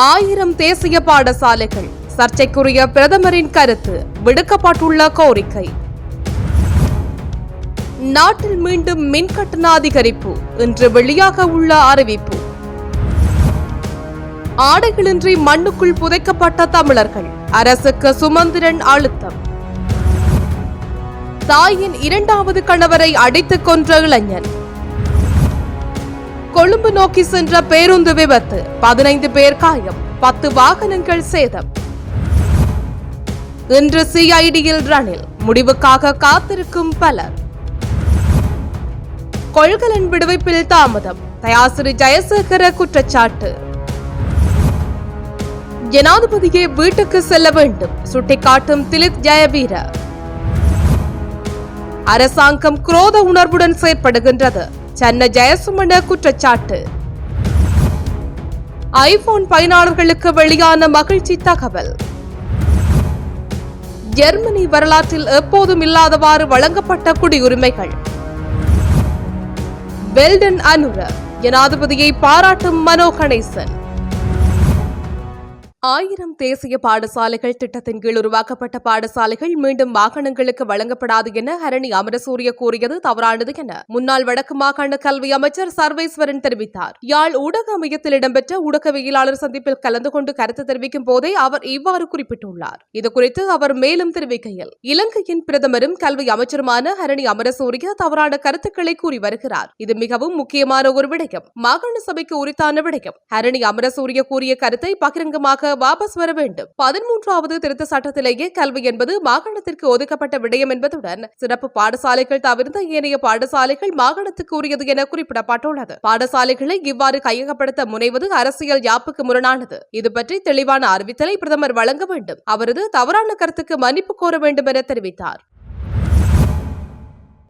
ஆயிரம் தேசிய பாடசாலைகள். சர்ச்சைக்குரிய பிரதமரின் கருத்து விடுக்கப்பட்டுள்ள கோரிக்கை. நாட்டில் மீண்டும் மின் கட்டண அதிகரிப்பு. இன்று வெளியாக உள்ள அறிவிப்பு. ஆடைகளின்றி மண்ணுக்குள் புதைக்கப்பட்ட தமிழர்கள். அரசுக்கு சுமந்திரன் அழுத்தம். தாயின் இரண்டாவது கணவரை அடித்துக் கொன்ற இளைஞன். கொழும்பு நோக்கி சென்ற பேருந்து விபத்து. பதினைந்து பேர் காயம். பத்து வாகனங்கள் சேதம். இன்று சிஐடியில் ரணில். முடிவுக்காக காத்திருக்கும் பலர். கொள்கலன் விடுவிப்பில் தாமதம். தயாசிரி ஜெயசேகர குற்றச்சாட்டு. ஜனாதிபதியை வீட்டுக்கு செல்ல வேண்டும். சுட்டிக்காட்டும் திலித் ஜெயவீர. அரசாங்கம் குரோத உணர்வுடன் செயற்படுகின்றது. சென்னை ஜெயசுமன குற்றச்சாட்டு. ஐபோன் பயனாளர்களுக்கு வெளியான மகிழ்ச்சி தகவல். ஜெர்மனி வரலாற்றில் எப்போதும் இல்லாதவாறு வழங்கப்பட்ட குடியுரிமைகள். வெல்டன் அனுர ஜனாதிபதியை பாராட்டும் மனோ கணேசன். ஆயிரம் தேசிய பாடசாலைகள் திட்டத்தின் கீழ் உருவாக்கப்பட்ட பாடசாலைகள் மீண்டும் வாகனங்களுக்கு வழங்கப்படாது என ஹரணி அமரசூரிய கூறியது தவறானது என முன்னாள் வடக்கு மாகாண கல்வி அமைச்சர் சர்வேஸ்வரன் தெரிவித்தார். யாழ் ஊடக மையத்தில் இடம்பெற்ற ஊடகவியலாளர் சந்திப்பில் கலந்து கொண்டு கருத்து தெரிவிக்கும் போதே அவர் இவ்வாறு குறிப்பிட்டுள்ளார். இதுகுறித்து அவர் மேலும் தெரிவிக்கையில் இலங்கையின் பிரதமரும் கல்வி அமைச்சருமான ஹரணி அமரசூரிய தவறான கருத்துக்களை கூறி வருகிறார். இது மிகவும் முக்கியமான ஒரு விடயம். மாகாண சபைக்கு உரித்தான விடயம். ஹரணி அமரசூரிய கூறிய கருத்தை பகிரங்கமாக வாபஸ் வர வேண்டும். பதிமூன்றாவது திருத்த சட்டத்திலேயே கல்வி என்பது மாகாணத்திற்கு ஒதுக்கப்பட்ட விடயம் என்பதுடன் சிறப்பு பாடசாலைகள் தவிர்த்த ஏனைய பாடசாலைகள் மாகாணத்துக்கு உரியது என குறிப்பிடப்பட்டுள்ளது. பாடசாலைகளை இவ்வாறு கையகப்படுத்த முனைவது அரசியல் யாப்புக்கு முரணானது. இது பற்றி தெளிவான அறிவித்தலை பிரதமர் வழங்க வேண்டும். அவரது தவறான கருத்துக்கு மன்னிப்பு கோர வேண்டும் என தெரிவித்தார்.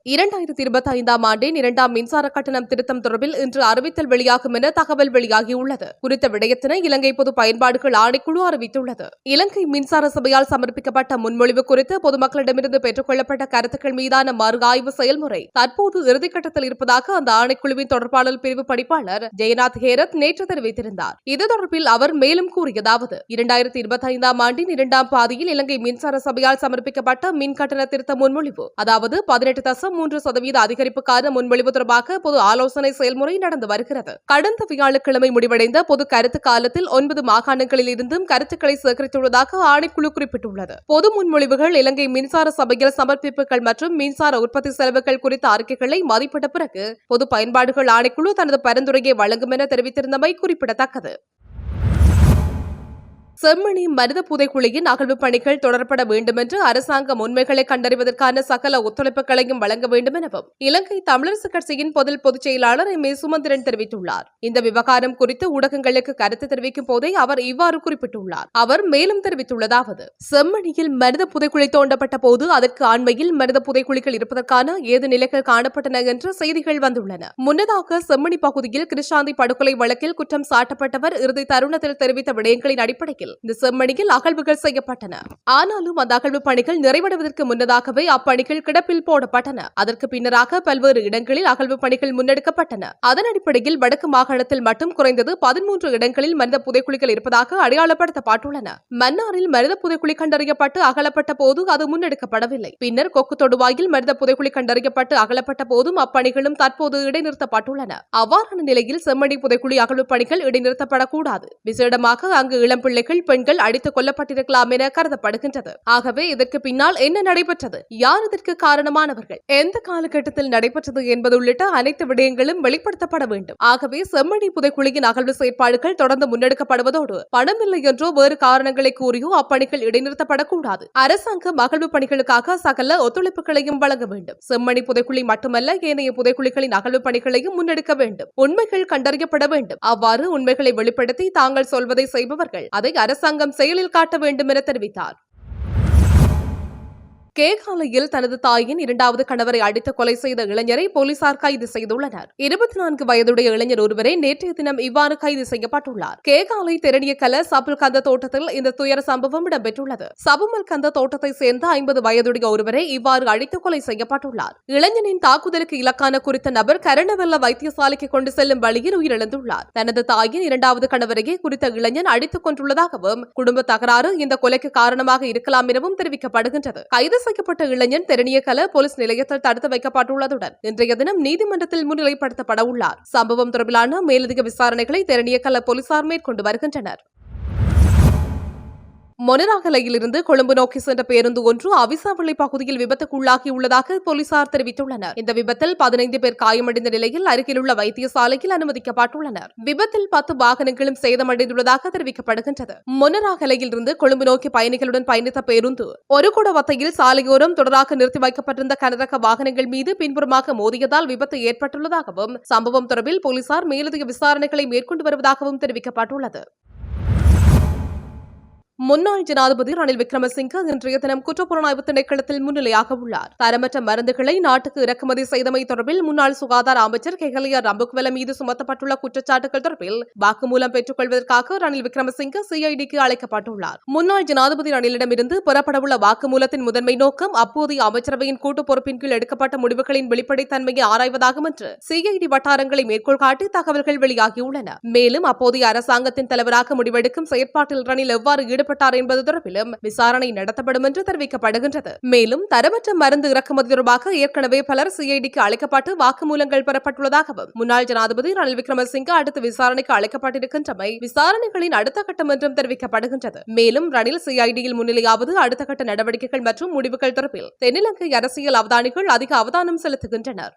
இரண்டாயிரத்தி இருபத்தி ஐந்தாம் ஆண்டின் இரண்டாம் மின்சார கட்டணம் திருத்தம் தொடர்பில் இன்று அறிவித்தல் வெளியாகும் என தகவல் வெளியாகியுள்ளது. குறித்த விடயத்தினை இலங்கை பொது பயன்பாடுகள் ஆணைக்குழு அறிவித்துள்ளது. இலங்கை மின்சார சபையால் சமர்ப்பிக்கப்பட்ட முன்மொழிவு குறித்து பொதுமக்களிடமிருந்து பெற்றுக் கொள்ளப்பட்ட கருத்துக்கள் மீதான மறு ஆய்வு செயல்முறை தற்போது இறுதிக்கட்டத்தில் இருப்பதாக அந்த ஆணைக்குழுவின் தொடர்பாளர் பிரிவு படிப்பாளர் ஜெயநாத் ஹேரத் நேற்று தெரிவித்திருந்தார். இது தொடர்பில் அவர் மேலும் கூறியதாவது இரண்டாயிரத்தி இருபத்தி ஐந்தாம் ஆண்டின் இரண்டாம் பாதியில் இலங்கை மின்சார சபையால் சமர்ப்பிக்கப்பட்ட மின் கட்டண திருத்த முன்மொழிவு அதாவது பதினெட்டு தசம் மூன்று சதவீத அதிகரிப்புக்கான முன்மொழிவு தொடர்பாக பொது ஆலோசனை செயல்முறை நடந்து வருகிறது. கடந்த வியாழக்கிழமை முடிவடைந்த பொது கருத்து காலத்தில் ஒன்பது மாகாணங்களில் இருந்தும் கருத்துக்களை சேகரித்துள்ளதாக ஆணைக்குழு குறிப்பிட்டுள்ளது. பொது முன்மொழிவுகள் இலங்கை மின்சார சபையில் சமர்ப்பிப்புகள் மற்றும் மின்சார உற்பத்தி செலவுகள் குறித்த அறிக்கைகளை மதிப்பிட்ட பிறகு பொது பயன்பாடுகள் ஆணைக்குழு தனது பரிந்துரையை வழங்கும் என தெரிவித்திருந்தமை குறிப்பிடத்தக்கது. செம்மணி மனித புதைக்குழியின் அகழ்வு பணிகள் தொடரப்பட வேண்டும் என்று அரசாங்கம் உண்மைகளை கண்டறிவதற்கான சகல ஒத்துழைப்புகளையும் வழங்க வேண்டும் எனவும் இலங்கை தமிழரசு கட்சியின் பொதில் பொதுச் செயலாளர் எம். ஏ. சுமந்திரன் தெரிவித்துள்ளார். இந்த விவகாரம் குறித்து ஊடகங்களுக்கு கருத்து தெரிவிக்கும் போதே அவர் இவ்வாறு குறிப்பிட்டுள்ளார். அவர் மேலும் தெரிவித்துள்ளதாவது செம்மணியில் மனித புதைக்குழி தோண்டப்பட்ட போது அதற்கு அண்மையில் மனித புதைக்குழிகள் இருப்பதற்கான ஏது நிலைகள் காணப்பட்டன என்று செய்திகள் வந்துள்ளன. முன்னதாக செம்மணி பகுதியில் கிருஷாந்தி படுகொலை வழக்கில் குற்றம் சாட்டப்பட்டவர் இறுதி தருணத்தில் தெரிவித்த விடயங்களின் அடிப்படையில் இந்த செம்மணியில் அகழ்வுகள் செய்யப்பட்டன. ஆனாலும் அந்த அகழ்வு பணிகள் நிறைவடைவதற்கு முன்னதாகவே அப்பணிகள் கிடப்பில் போடப்பட்டன. அதற்கு பின்னராக பல்வேறு இடங்களில் அகழ்வு பணிகள் முன்னெடுக்கப்பட்டன. அதன் அடிப்படையில் வடக்கு மாகாணத்தில் மட்டும் குறைந்தது பதிமூன்று இடங்களில் மனித புதைக்குழிகள் இருப்பதாக அடையாளப்படுத்தப்பட்டுள்ளன. மன்னாரில் மனித புதைக்குழி கண்டறியப்பட்டு அகலப்பட்ட போது அது முன்னெடுக்கப்படவில்லை. பின்னர் கொக்கு தொடுவாயில் மனித புதைக்குழி கண்டறியப்பட்டு அகலப்பட்ட போதும் அப்பணிகளும் தற்போது இடைநிறுத்தப்பட்டுள்ளன. அவ்வாறான நிலையில் செம்மணி புதைக்குழி அகழ்வு பணிகள் இடைநிறுத்தப்படக்கூடாது. விசேடமாக அங்கு இளம் பிள்ளைகள் தமிழ் பெண்கள் அடித்துக் கொல்லப்பட்டிருக்கலாம் என கருதப்படுகின்றது. ஆகவே இதற்கு பின்னால் என்ன நடைபெற்றது? யார் இதற்கு காரணமானவர்கள்? எந்த காலகட்டத்தில் நடைபெற்றது என்பது உள்ளிட்ட அனைத்து விடயங்களும் வெளிப்படுத்தப்பட வேண்டும். ஆகவே செம்மணி புதைக்குழியின் அகழ்வு செயற்பாடுகள் தொடர்ந்து முன்னெடுக்கப்படுவதோடு பணம் இல்லை என்றோ வேறு காரணங்களை கூறியோ அப்பணிகள் இடைநிறுத்தப்படக்கூடாது. அரசாங்கம் அகழ்வு பணிகளுக்காக சகல ஒத்துழைப்புகளையும் வழங்க வேண்டும். செம்மணி புதைக்குழி மட்டுமல்ல ஏனைய புதைக்குழிகளின் அகழ்வு பணிகளையும் முன்னெடுக்க வேண்டும். உண்மைகள் கண்டறியப்பட வேண்டும். அவ்வாறு உண்மைகளை வெளிப்படுத்தி தாங்கள் சொல்வதை செய்பவர்கள் அதை அரசாங்கம் செயலில் காட்ட வேண்டும் என தெரிவித்தார். கேகாலையில் தனது தாயின் இரண்டாவது கணவரை அடித்து கொலை செய்த இளைஞரை போலீசார் கைது செய்துள்ளனர். இருபத்தி நான்கு வயதுடைய இளைஞர் ஒருவரை நேற்றைய தினம் இவ்வாறு கைது செய்யப்பட்டுள்ளார். கேகாலை தெரணிய கல சபுல் கந்த தோட்டத்தில் இந்த துயர சம்பவம் இடம்பெற்றுள்ளது. சபுமல் கந்த தோட்டத்தை சேர்ந்த ஐம்பது வயதுடைய ஒருவரை இவ்வாறு அடித்து கொலை செய்யப்பட்டுள்ளார். இளைஞனின் தாக்குதலுக்கு இலக்கான குறித்த நபர் கரணவெல்ல வைத்தியசாலைக்கு கொண்டு செல்லும் வழியில் உயிரிழந்துள்ளார். தனது தாயின் இரண்டாவது கணவரையே குறித்த இளைஞன் அடித்துக் கொண்டுள்ளதாகவும் குடும்ப தகராறு இந்த கொலைக்கு காரணமாக இருக்கலாம் எனவும் தெரிவிக்கப்படுகின்றது. கைது செய்யப்பட்ட இளைஞன் தெரணியகல போலீஸ் நிலையத்தில் தடுத்து வைக்கப்பட்டுள்ளதுடன் இன்றைய தினம் நீதிமன்றத்தில் முன்னிலைப்படுத்தப்பட உள்ளார். சம்பவம் தொடர்பிலான மேலதிக விசாரணைகளை தெரணியகல போலீசார் மேற்கொண்டு வருகின்றனர். மொனராகலையிலிருந்து கொழும்பு நோக்கி சென்ற பேருந்து ஒன்று அவிசாவளை பகுதியில் விபத்துக்குள்ளாகியுள்ளதாக போலீசார் தெரிவித்துள்ளனர். இந்த விபத்தில் பதினைந்து பேர் காயமடைந்த நிலையில் அருகிலுள்ள வைத்தியசாலையில் அனுமதிக்கப்பட்டுள்ளனர். விபத்தில் பத்து வாகனங்களும் சேதமடைந்துள்ளதாக தெரிவிக்கப்படுகின்றது. மொனராகலையிலிருந்து கொழும்பு நோக்கி பயணிகளுடன் பயணித்த பேருந்து ஒரு குடவத்தையில் சாலையோரம் தொடராக நிறுத்தி வைக்கப்பட்டிருந்த கனரக வாகனங்கள் மீது பின்புறமாக மோதியதால் விபத்து ஏற்பட்டுள்ளதாகவும் சம்பவம் தொடர்பில் போலீசார் மேலதிக விசாரணைகளை மேற்கொண்டு வருவதாகவும் தெரிவிக்கப்பட்டுள்ளது. முன்னாள் ஜனாதிபதி ரணில் விக்ரமசிங்க இன்றைய தினம் குற்றப்புலனாய்வு திணைக்களத்தில் முன்னிலையாக உள்ளார். தரமற்ற மருந்துகளை நாட்டுக்கு இறக்குமதி செய்தமை தொடர்பில் முன்னாள் சுகாதார அமைச்சர் கெகலியா ரம்புக்வெல மீது சுமத்தப்பட்டுள்ள குற்றச்சாட்டுகள் தொடர்பில் வாக்குமூலம் பெற்றுக் கொள்வதற்காக ரணில் விக்ரமசிங்க சிஐடிக்கு அழைக்கப்பட்டுள்ளார். முன்னாள் ஜனாதிபதி ரணிலிடமிருந்து பெறப்படவுள்ள வாக்குமூலத்தின் முதன்மை நோக்கம் அப்போதைய அமைச்சரவையின் கூட்டு பொறுப்பின் கீழ் எடுக்கப்பட்ட முடிவுகளின் வெளிப்படைத்தன்மையை ஆராய்வதாகும் என்று சிஐடி வட்டாரங்களை மேற்கோள் காட்டி தகவல்கள் வெளியாகியுள்ளன. மேலும் அப்போதைய அரசாங்கத்தின் தலைவராக முடிவெடுக்கும் செயற்பாட்டில் ரணில் எவ்வாறு ஈடுபட்டு ஈடுபட்டார் என்பது தொடர்பிலும் விசாரணை நடத்தப்படும் என்று தெரிவிக்கப்படுகின்றது. மேலும் தரமற்ற மருந்து இறக்குமதி தொடர்பாக ஏற்கனவே பலர் சிஐடிக்கு அழைக்கப்பட்டு வாக்குமூலங்கள் பெறப்பட்டுள்ளதாகவும் முன்னாள் ஜனாதிபதி ரணில் விக்ரமசிங்க அடுத்து விசாரணைக்கு அழைக்கப்பட்டிருக்கின்றமை விசாரணைகளின் அடுத்த கட்டம் என்றும் தெரிவிக்கப்படுகின்றது. மேலும் ரணில் சிஐடியில் முன்னிலையாவது அடுத்த கட்ட நடவடிக்கைகள் மற்றும் முடிவுகள் தொடர்பில் தென்னிலங்கை அரசியல் அவதானிகள் அதிக அவதானம் செலுத்துகின்றனர்.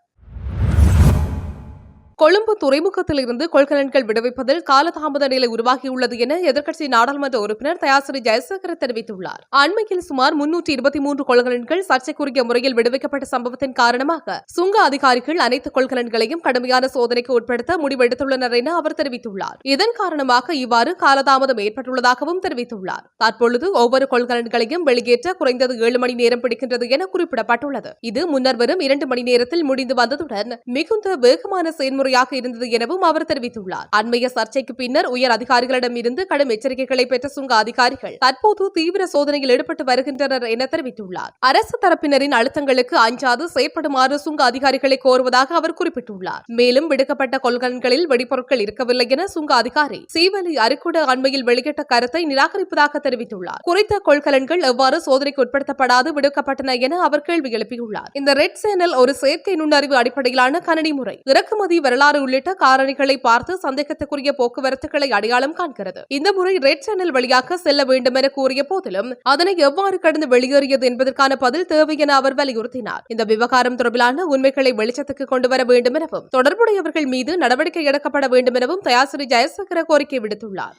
கொழும்பு துறைமுகத்தில் இருந்து கொள்கலன்கள் விடுவிப்பதில் காலதாமத நிலை உருவாகியுள்ளது என எதிர்க்கட்சி நாடாளுமன்ற உறுப்பினர் தயாசிரி ஜெயசேகர் தெரிவித்துள்ளார். அண்மையில் சுமார் முன்னூற்றி இருபத்தி மூன்று கொள்கலன்கள் சர்ச்சைக்குரிய முறையில் விடுவிக்கப்பட்ட சம்பவத்தின் காரணமாக சுங்க அதிகாரிகள் அனைத்து கொள்கலன்களையும் கடுமையான சோதனைக்கு உட்படுத்த முடிவெடுத்துள்ளனர் என அவர் தெரிவித்துள்ளார். இதன் காரணமாக இவ்வாறு காலதாமதம் ஏற்பட்டுள்ளதாகவும் தெரிவித்துள்ளார். தற்பொழுது ஒவ்வொரு கொள்கலன்களையும் வெளியேற்ற குறைந்தது ஏழு மணி நேரம் பிடிக்கின்றது என குறிப்பிடப்பட்டுள்ளது. இது முன்னர் வரும் இரண்டு மணி நேரத்தில் முடிந்து வந்ததுடன் மிகுந்த வேகமான செயல்முறை முறையாக இருந்தது எனவும் அவர் தெரிவித்துள்ளார். அண்மைய சர்ச்சைக்கு பின்னர் உயர் அதிகாரிகளிடம் இருந்து கடும் எச்சரிக்கைகளை பெற்ற சுங்க அதிகாரிகள் தற்போது தீவிர சோதனையில் ஈடுபட்டு வருகின்றனர் என தெரிவித்துள்ளார். அரசு தரப்பினரின் அழுத்தங்களுக்கு அஞ்சாது செயற்படுமாறு சுங்க அதிகாரிகளை கோருவதாக அவர் குறிப்பிட்டுள்ளார். மேலும் விடுக்கப்பட்ட கொள்கன்களில் வெடிப்பொருட்கள் இருக்கவில்லை என சுங்க அதிகாரி சீவலி அரிக்குட அண்மையில் வெளியிட்ட கருத்தை நிராகரிப்பதாக தெரிவித்துள்ளார். குறித்த கொள்கலன்கள் எவ்வாறு சோதனைக்கு உட்படுத்தப்படாது விடுக்கப்பட்டன என அவர் கேள்வி எழுப்பியுள்ளார். இந்த ரெட் சேனல் ஒரு செயற்கை நுண்ணறிவு அடிப்படையிலான கணனி முறை. இறக்குமதி வர வரலாறு உள்ளிட்ட காரணிகளை பார்த்து சந்தேகத்துக்குரிய போக்குவரத்துகளை அடையாளம் காண்கிறது. இந்த முறை ரெட் சேனல் வழியாக செல்ல வேண்டும் என கூறிய போதிலும் அதனை எவ்வாறு கடந்து வெளியேறியது என்பதற்கான பதில் தேவை என அவர் வலியுறுத்தினார். இந்த விவகாரம் தொடர்பிலான உண்மைகளை வெளிச்சத்துக்கு கொண்டு வர வேண்டும் எனவும் தொடர்புடையவர்கள் மீது நடவடிக்கை எடுக்கப்பட வேண்டும் எனவும் தயாசிரி ஜெயசங்கர கோரிக்கை விடுத்துள்ளார்.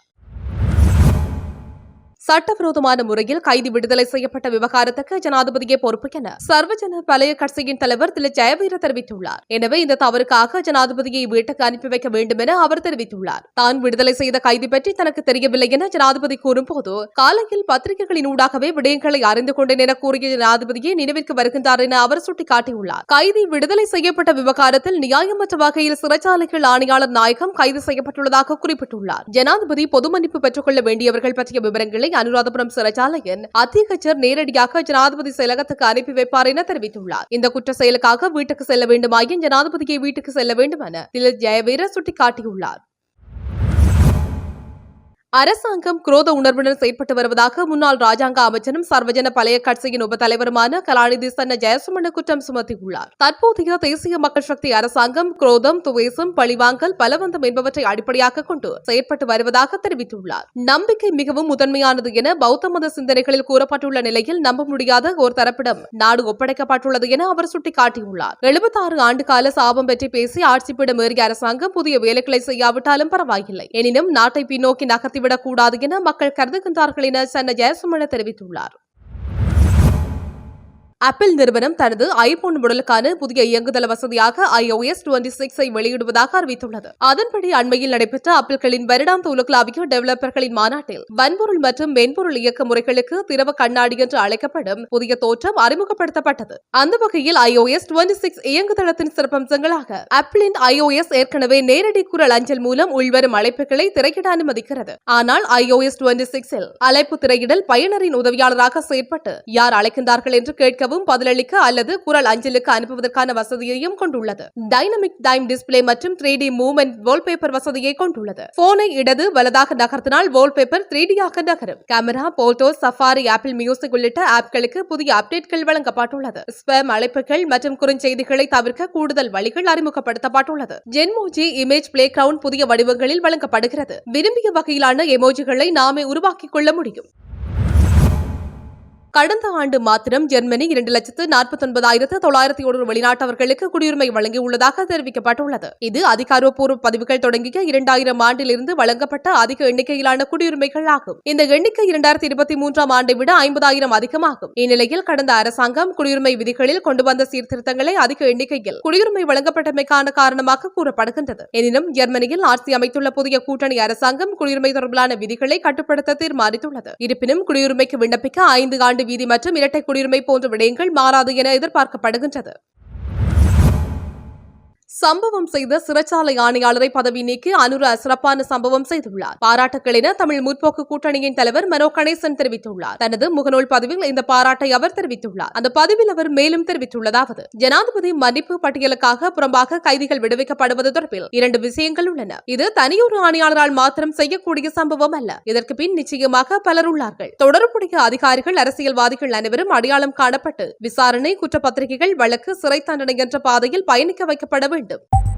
சட்டவிரோதமான முறையில் கைது விடுதலை செய்யப்பட்ட விவகாரத்துக்கு ஜனாதிபதியே பொறுப்பு என சர்வஜன பழைய கட்சியின் தலைவர் திரு. ஜெயவீர தெரிவித்துள்ளார். எனவே இந்த தவறுக்காக ஜனாதிபதியை வீட்டுக்கு அனுப்பி வைக்க வேண்டும் என அவர் தெரிவித்துள்ளார். தான் விடுதலை செய்த கைது பற்றி தனக்கு தெரியவில்லை என ஜனாதிபதி கூறும்போது காலையில் பத்திரிகைகளின் ஊடாகவே விடயங்களை அறிந்து கொண்டேன் என கூறிய ஜனாதிபதியை நினைவிற்கு வருகின்றார் என அவர் சுட்டிக்காட்டியுள்ளார். கைதி விடுதலை செய்யப்பட்ட விவகாரத்தில் நியாயமற்ற வகையில் சிறைச்சாலைகள் ஆணையாளர் நாயகம் கைது செய்யப்பட்டுள்ளதாக குறிப்பிட்டுள்ளார். ஜனாதிபதி பொது மன்னிப்பு பெற்றுக் கொள்ள வேண்டியவர்கள் பற்றிய விவரங்களை அனுராதபுரம் சிறைச்சாலையின் அத்தியகச்சர் நேரடியாக ஜனாதிபதி செயலகத்துக்கு அனுப்பி வைப்பார் என தெரிவித்துள்ளார். இந்த குற்ற செயலுக்காக வீட்டுக்கு செல்ல வேண்டுமாயின் ஜனாதிபதியை வீட்டுக்கு செல்ல வேண்டும் என திலீப் ஜெயவீர சுட்டிக்காட்டியுள்ளார். அரசாங்கம் குரோத உணர்வுடன் செயற்பட்டு வருவதாக முன்னாள் ராஜாங்க அமைச்சரும் சர்வஜன பழைய கட்சியின் உப தலைவருமான கலாநிதி சன்ன ஜெயசுமண குற்றம் சுமத்தியுள்ளார். தற்போதைய தேசிய மக்கள் சக்தி அரசாங்கம் குரோதம் துவேசம் பழிவாங்கல் பலவந்தம் என்பவற்றை அடிப்படையாக கொண்டு செயற்பட்டு வருவதாக தெரிவித்துள்ளார். நம்பிக்கை மிகவும் முதன்மையானது என பௌத்த மத சிந்தனைகளில் கூறப்பட்டுள்ள நிலையில் நம்ப முடியாத ஒரு தரப்பிடம் நாடு ஒப்படைக்கப்பட்டுள்ளது என அவர் சுட்டிக்காட்டியுள்ளார். எழுபத்தாறு ஆண்டு கால சாபம் பற்றி பேசி ஆட்சிப்பிடம் ஏறிய அரசாங்கம் புதிய வேலைகளை செய்யாவிட்டாலும் பரவாயில்லை. எனினும் நாட்டை பின்னோக்கி நகர்த்தி போய்விடக் கூடாது என மக்கள் கருதுகின்றார்கள் என சன்ன ஜெயசுமன தெரிவித்துள்ளார். ஆப்பிள் நிறுவனம் தனது ஐபோன் உடலுக்கான புதிய இயங்குதள வசதியாக ஐஓஎஸ் டுவெண்டி சிக்ஸை வெளியிடுவதாக அறிவித்துள்ளது. அதன்படி அண்மையில் நடைபெற்ற ஆப்பிள்களின் வருடாந்த உலகளாவிய டெவலப்பர்களின் மாநாட்டில் வன்பொருள் மற்றும் மென்பொருள் இயக்க முறைகளுக்கு திரவ கண்ணாடி என்று அழைக்கப்படும் புதிய தோற்றம் அறிமுகப்படுத்தப்பட்டது. அந்த வகையில் ஐஓஎஸ் டுவெண்டி சிக்ஸ் இயங்குதளத்தின் சிறப்பம்சங்களாக ஆப்பிளின் எஸ் ஏற்கனவே நேரடி குரல் அஞ்சல் மூலம் உள்வரும் அழைப்புகளை திரையிட அனுமதிக்கிறது. ஆனால் ஐஓஎஸ் டுவெண்டி சிக்ஸில் அழைப்பு திரையிடல் பயனரின் உதவியாளராக செயற்பட்டு யார் அழைக்கின்றார்கள் என்று கேட்கவும் பதிலளிக்க அல்லது குரல் அஞ்சலுக்கு அனுப்புவதற்கான வசதியையும் கொண்டுள்ளது. டைனமிக் டைம் டிஸ்பிளே மற்றும் த்ரீ டி மூவ்மெண்ட் வால்பேப்பர் வசதியை கொண்டுள்ளது. போனை இடது வலதாக நகர்த்தினால் வால்பேப்பர் த்ரீ டியாக நகரும். Camera photo Safari Apple music உள்ளிட்ட ஆப்களுக்கு புதிய அப்டேட்கள் வழங்கப்பட்டுள்ளது. ஸ்பேம் அழைப்புகள் மற்றும் குறுஞ்செய்திகளை தவிர்க்க கூடுதல் வழிகள் அறிமுகப்படுத்தப்பட்டுள்ளது. ஜென்மோஜி இமேஜ் பிளே கிரவுண்ட் புதிய வடிவங்களில் வழங்கப்படுகிறது. விரும்பிய வகையிலான எமோஜிகளை நாமே உருவாக்கிக் கொள்ள முடியும். கடந்த ஆண்டு மாத்திரம் ஜெர்மனி இரண்டு லட்சத்து நாற்பத்தி ஒன்பதாயிரத்து தொள்ளாயிரத்தி ஒரு வெளிநாட்டவர்களுக்கு குடியுரிமை வழங்கியுள்ளதாக தெரிவிக்கப்பட்டுள்ளது. இது அதிகாரப்பூர்வ பதிவுகள் தொடங்கிய இரண்டாயிரம் ஆண்டிலிருந்து வழங்கப்பட்ட அதிக எண்ணிக்கையிலான குடியுரிமைகள் ஆகும். இந்த எண்ணிக்கை இரண்டாயிரத்தி இருபத்தி மூன்றாம் ஆண்டை விட ஐம்பதாயிரம் அதிகமாகும். இந்நிலையில் கடந்த அரசாங்கம் குடியுரிமை விதிகளில் கொண்டு வந்த சீர்திருத்தங்களை அதிக எண்ணிக்கையில் குடியுரிமை வழங்கப்பட்டமைக்கான காரணமாக கூறப்படுகின்றது. எனினும் ஜெர்மனியில் ஆட்சி அமைத்துள்ள புதிய கூட்டணி அரசாங்கம் குடியுரிமை தொடர்பிலான விதிகளை கட்டுப்படுத்த தீர்மானித்துள்ளது. இருப்பினும் குடியுரிமைக்கு விண்ணப்பிக்க ஐந்து ஆண்டு வீதி மற்றும் இரட்டை குடியுரிமை போன்ற விடயங்கள் மாறாது என எதிர்பார்க்கப்படுகின்றது. சம்பவம் செய்த சிறைச்சாலை ஆணையாளரை பதவி நீக்கி அனுர சிறப்பான சம்பவம் செய்துள்ளார். பாராட்டுக்கள் என தமிழ் முற்போக்கு கூட்டணியின் தலைவர் மனோ கணேசன் தெரிவித்துள்ளார். தனது முகநூல் பதிவில் இந்த பாராட்டை அவர் தெரிவித்துள்ளார். அந்த பதிவில் அவர் மேலும் தெரிவித்துள்ளதாவது ஜனாதிபதி மன்னிப்பு பட்டியலுக்காக புறம்பாக கைதிகள் விடுவிக்கப்படுவது தொடர்பில் இரண்டு விஷயங்கள் உள்ளன. இது தனியொரு ஆணையாளரால் மாத்திரம் செய்யக்கூடிய சம்பவம் அல்ல. இதற்கு பின் நிச்சயமாக பலர் உள்ளார்கள். தொடர்புடைய அதிகாரிகள் அரசியல்வாதிகள் அனைவரும் அடையாளம் காணப்பட்டு விசாரணை குற்றப்பத்திரிகைகள் வழக்கு சிறை தண்டனை என்ற பாதையில் பயணிக்க வைக்கப்பட வேண்டும்